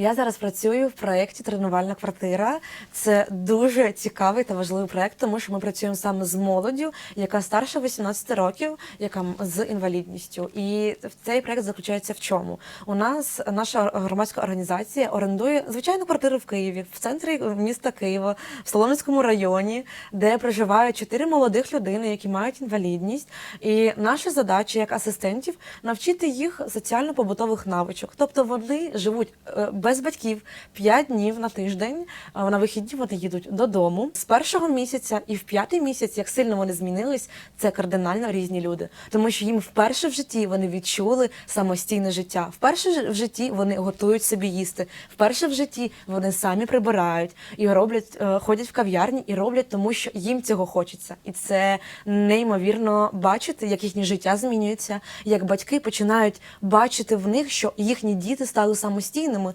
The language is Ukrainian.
Я зараз працюю в проєкті Тренувальна квартира. Це дуже цікавий та важливий проєкт, тому що ми працюємо саме з молоддю, яка старше 18 років, яка з інвалідністю. І цей проєкт заключається в чому? У нас наша громадська організація орендує звичайну квартиру в Києві, в центрі міста Києва, в Солом'янському районі, де проживають чотири молодих людини, які мають інвалідність. І наша задача як асистентів навчити їх соціально-побутових навичок. Тобто вони живуть е, без батьків 5 днів на тиждень. На вихідні вони їдуть додому з першого місяця і в п'ятий місяць, як сильно вони змінились, це кардинально різні люди, тому що їм вперше в житті вони відчули самостійне життя. Вперше в житті вони готують собі їсти. Вперше в житті вони самі прибирають і роблять, е, ходять в кав'ярні і роблять, тому що їм цього хочеться. І це неймовірно бачити, як їхнє життя змінюється, як батьки починають бачити в них, що їхні діти стали самостійними,